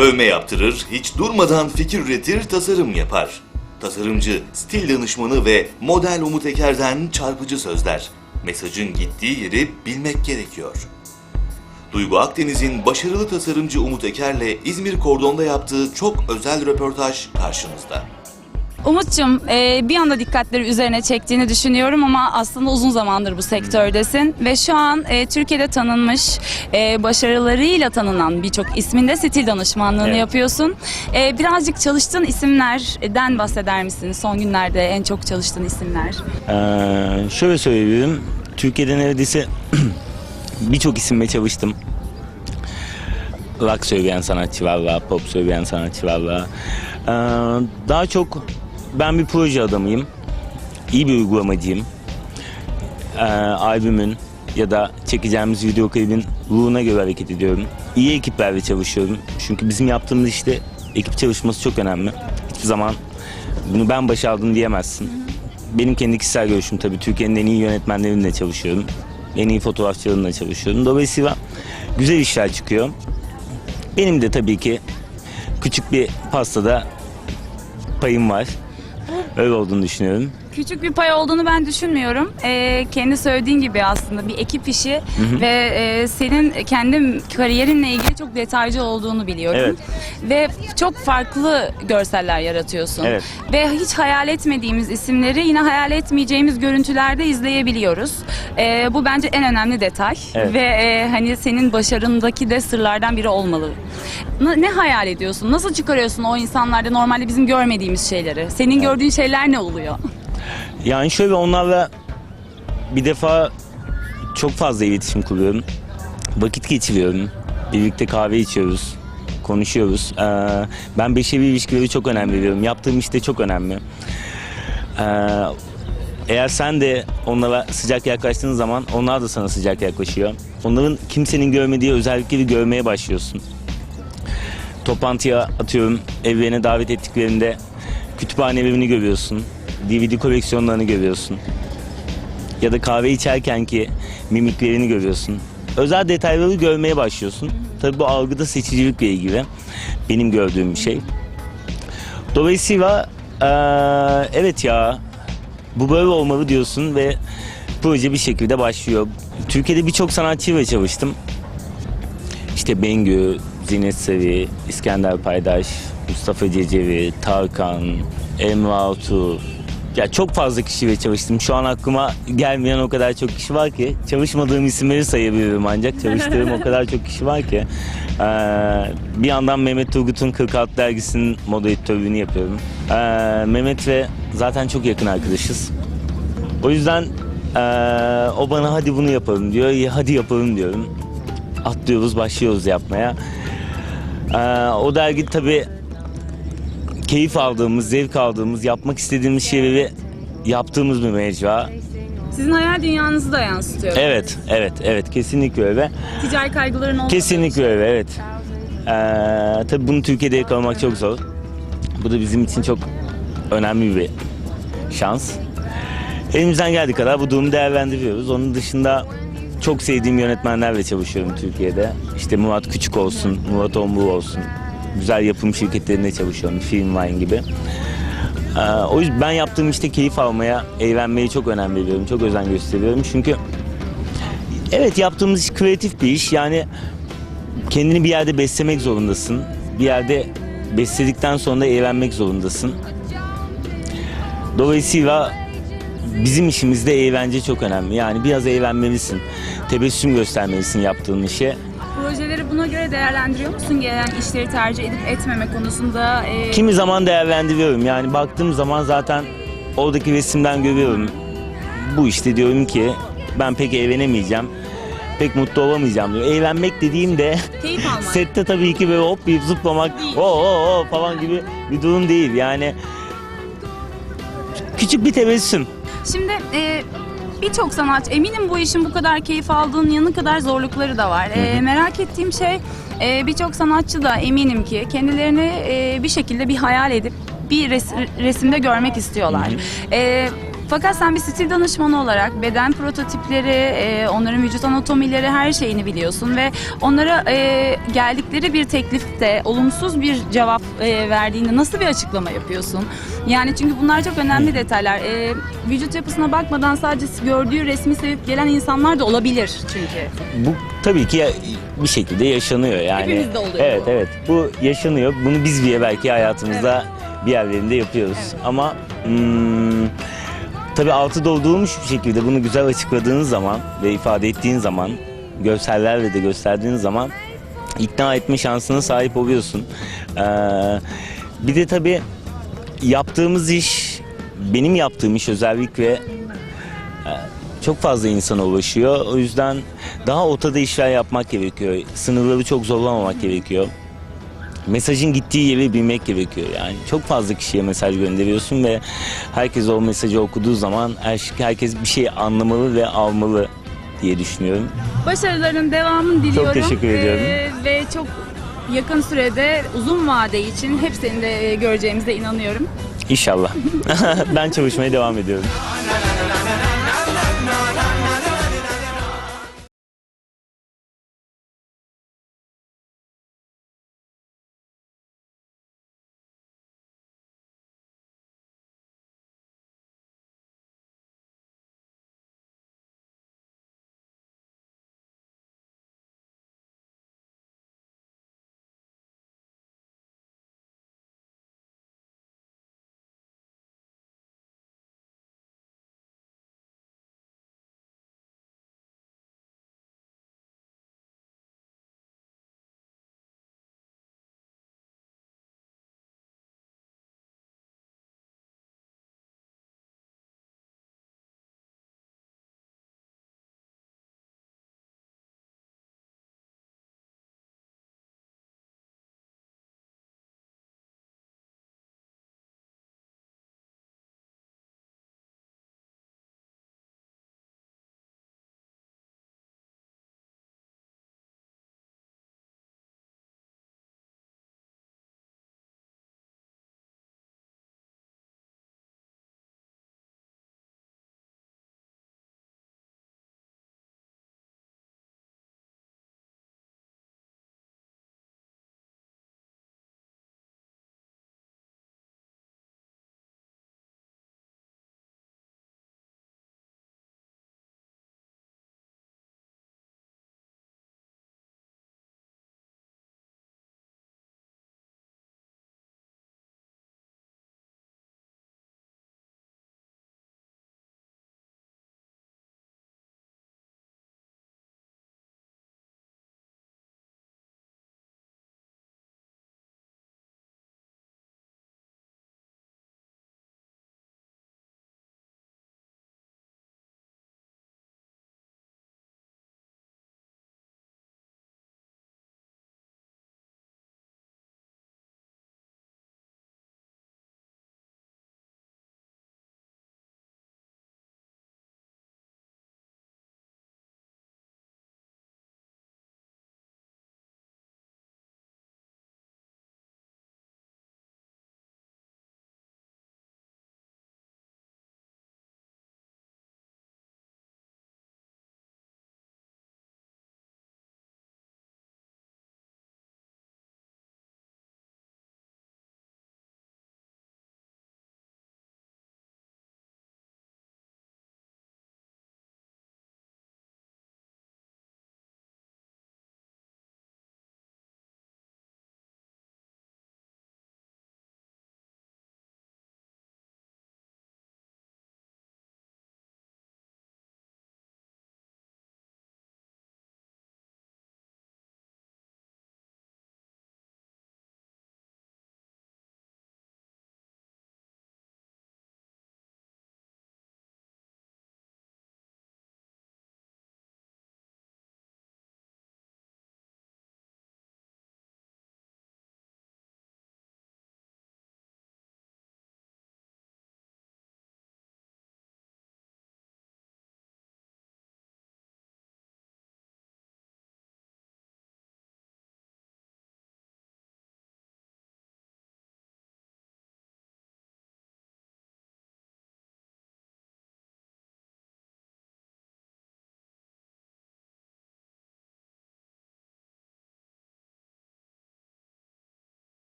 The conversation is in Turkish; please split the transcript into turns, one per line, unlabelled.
Dövme yaptırır, hiç durmadan fikir üretir, tasarım yapar. Tasarımcı, stil danışmanı ve model Umut Eker'den çarpıcı sözler. Mesajın gittiği yeri bilmek gerekiyor. Duygu Akdeniz'in başarılı tasarımcı Umut Eker'le İzmir Kordon'da yaptığı çok özel röportaj karşınızda.
Umut'cum e, bir anda dikkatleri üzerine çektiğini düşünüyorum ama aslında uzun zamandır bu sektördesin ve şu an e, Türkiye'de tanınmış e, başarılarıyla tanınan birçok isminde stil danışmanlığını
Evet.
yapıyorsun. E, birazcık çalıştığın isimlerden bahseder misin? Son günlerde en çok çalıştığın isimler.
Ee, şöyle söyleyebilirim. Türkiye'de neredeyse birçok isimle çalıştım. Rock söyleyen sanatçı var, pop söyleyen sanatçı var. Ee, daha çok ben bir proje adamıyım. İyi bir uygulamacıyım. Ee, albümün ya da çekeceğimiz video klibin ruhuna göre hareket ediyorum. İyi ekiplerle çalışıyorum. Çünkü bizim yaptığımız işte ekip çalışması çok önemli. Hiçbir zaman bunu ben başardım diyemezsin. Benim kendi kişisel görüşüm tabii Türkiye'nin en iyi yönetmenlerinle çalışıyorum. En iyi fotoğrafçılarımla çalışıyorum. Dolayısıyla güzel işler çıkıyor. Benim de tabii ki küçük bir pastada payım var. Öyle olduğunu düşünüyorum.
Küçük bir pay olduğunu ben düşünmüyorum. Ee, kendi söylediğin gibi aslında bir ekip işi ve e, senin kendi kariyerinle ilgili çok detaycı olduğunu biliyorum.
Evet.
Ve çok farklı görseller yaratıyorsun.
Evet.
Ve hiç hayal etmediğimiz isimleri yine hayal etmeyeceğimiz görüntülerde izleyebiliyoruz. Ee, bu bence en önemli detay
Evet.
ve e, hani senin başarındaki de sırlardan biri olmalı. N- ne hayal ediyorsun? Nasıl çıkarıyorsun o insanlarda normalde bizim görmediğimiz şeyleri? Senin gördüğün şeyler ne oluyor?
Yani şöyle onlarla bir defa çok fazla iletişim kuruyorum. Vakit geçiriyorum. Birlikte kahve içiyoruz. Konuşuyoruz. Ee, ben beşeri ilişkileri çok önemli veriyorum. Yaptığım işte çok önemli. Ee, eğer sen de onlara sıcak yaklaştığın zaman onlar da sana sıcak yaklaşıyor. Onların kimsenin görmediği özellikleri görmeye başlıyorsun. Toplantıya atıyorum evlerine davet ettiklerinde kütüphanelerini görüyorsun. DVD koleksiyonlarını görüyorsun. Ya da kahve içerken ki mimiklerini görüyorsun. Özel detayları görmeye başlıyorsun. Tabii bu algıda seçicilikle ilgili benim gördüğüm bir şey. Dolayısıyla eee, evet ya bu böyle olmalı diyorsun ve proje bir şekilde başlıyor. Türkiye'de birçok sanatçıyla çalıştım. İşte Bengü, Zinet Sevi, İskender Paydaş, Mustafa Cecevi, Tarkan, Emre Altuğ. Ya çok fazla kişiyle çalıştım. Şu an aklıma gelmeyen o kadar çok kişi var ki. Çalışmadığım isimleri sayabilirim ancak. Çalıştığım o kadar çok kişi var ki. Ee, bir yandan Mehmet Turgut'un 46 dergisinin moderatörlüğünü yapıyorum. Ee, Mehmet ve zaten çok yakın arkadaşız. O yüzden eee, o bana hadi bunu yapalım diyor. Ya hadi yapalım diyorum. Atlıyoruz, başlıyoruz yapmaya. Eee, o dergi tabii keyif aldığımız, zevk aldığımız, yapmak istediğimiz şeyleri yaptığımız bir mecra.
Sizin hayal dünyanızı da yansıtıyor.
Evet, evet, evet. Kesinlikle öyle.
Ticari kaygıların olmadığı
Kesinlikle öyle, evet. Eee tabii bunu Türkiye'de yakalamak çok zor. Bu da bizim için çok önemli bir şans. Elimizden geldiği kadar bu durumu değerlendiriyoruz. Onun dışında çok sevdiğim yönetmenlerle çalışıyorum Türkiye'de. İşte Murat Küçük olsun, Murat Onbu olsun. Güzel yapım şirketlerinde çalışıyorum, Filmline gibi. Ee, o yüzden ben yaptığım işte keyif almaya, eğlenmeyi çok önem veriyorum, çok özen gösteriyorum. Çünkü evet yaptığımız iş kreatif bir iş. Yani kendini bir yerde beslemek zorundasın. Bir yerde besledikten sonra da eğlenmek zorundasın. Dolayısıyla bizim işimizde eğlence çok önemli. Yani biraz eğlenmelisin. Tebessüm göstermelisin yaptığın işe.
Projeleri buna göre değerlendiriyor musun? Gelen işleri tercih edip etmeme konusunda. e,
Kimi zaman değerlendiriyorum. Yani baktığım zaman zaten oradaki resimden görüyorum. Bu işte diyorum ki ben pek eğlenemeyeceğim. Pek mutlu olamayacağım diyor. Eğlenmek dediğimde
Keyif almak.
sette tabii ki böyle hop bir zıplamak o o o falan gibi bir durum değil. Yani küçük bir tebessüm.
Şimdi e, birçok sanatçı eminim bu işin bu kadar keyif aldığın yanı kadar zorlukları da var. E, merak ettiğim şey e, birçok sanatçı da eminim ki kendilerini e, bir şekilde bir hayal edip bir res- resimde görmek istiyorlar. E, Fakat sen bir stil danışmanı olarak beden prototipleri, e, onların vücut anatomileri her şeyini biliyorsun ve onlara e, geldikleri bir teklifte olumsuz bir cevap e, verdiğinde nasıl bir açıklama yapıyorsun? Yani çünkü bunlar çok önemli detaylar. E, vücut yapısına bakmadan sadece gördüğü resmi sevip gelen insanlar da olabilir çünkü.
Bu tabii ki ya- bir şekilde yaşanıyor yani.
Hepimizde oluyor
Evet
bu.
evet. Bu yaşanıyor. Bunu biz bile belki hayatımızda bir yerlerinde yapıyoruz. Ama hmm, tabii altı doldurulmuş bir şekilde bunu güzel açıkladığın zaman ve ifade ettiğin zaman görsellerle de gösterdiğin zaman ikna etme şansına sahip oluyorsun. Ee, bir de tabii yaptığımız iş benim yaptığım iş özellikle çok fazla insana ulaşıyor. O yüzden daha ortada işler yapmak gerekiyor. Sınırları çok zorlamamak gerekiyor. Mesajın gittiği yeri bilmek gerekiyor. Yani çok fazla kişiye mesaj gönderiyorsun ve herkes o mesajı okuduğu zaman her- herkes bir şey anlamalı ve almalı diye düşünüyorum.
Başarıların devamını diliyorum.
teşekkür ediyorum.
Ee, ve çok yakın sürede uzun vade için hepsini de e, göreceğimize inanıyorum.
İnşallah. ben çalışmaya devam ediyorum.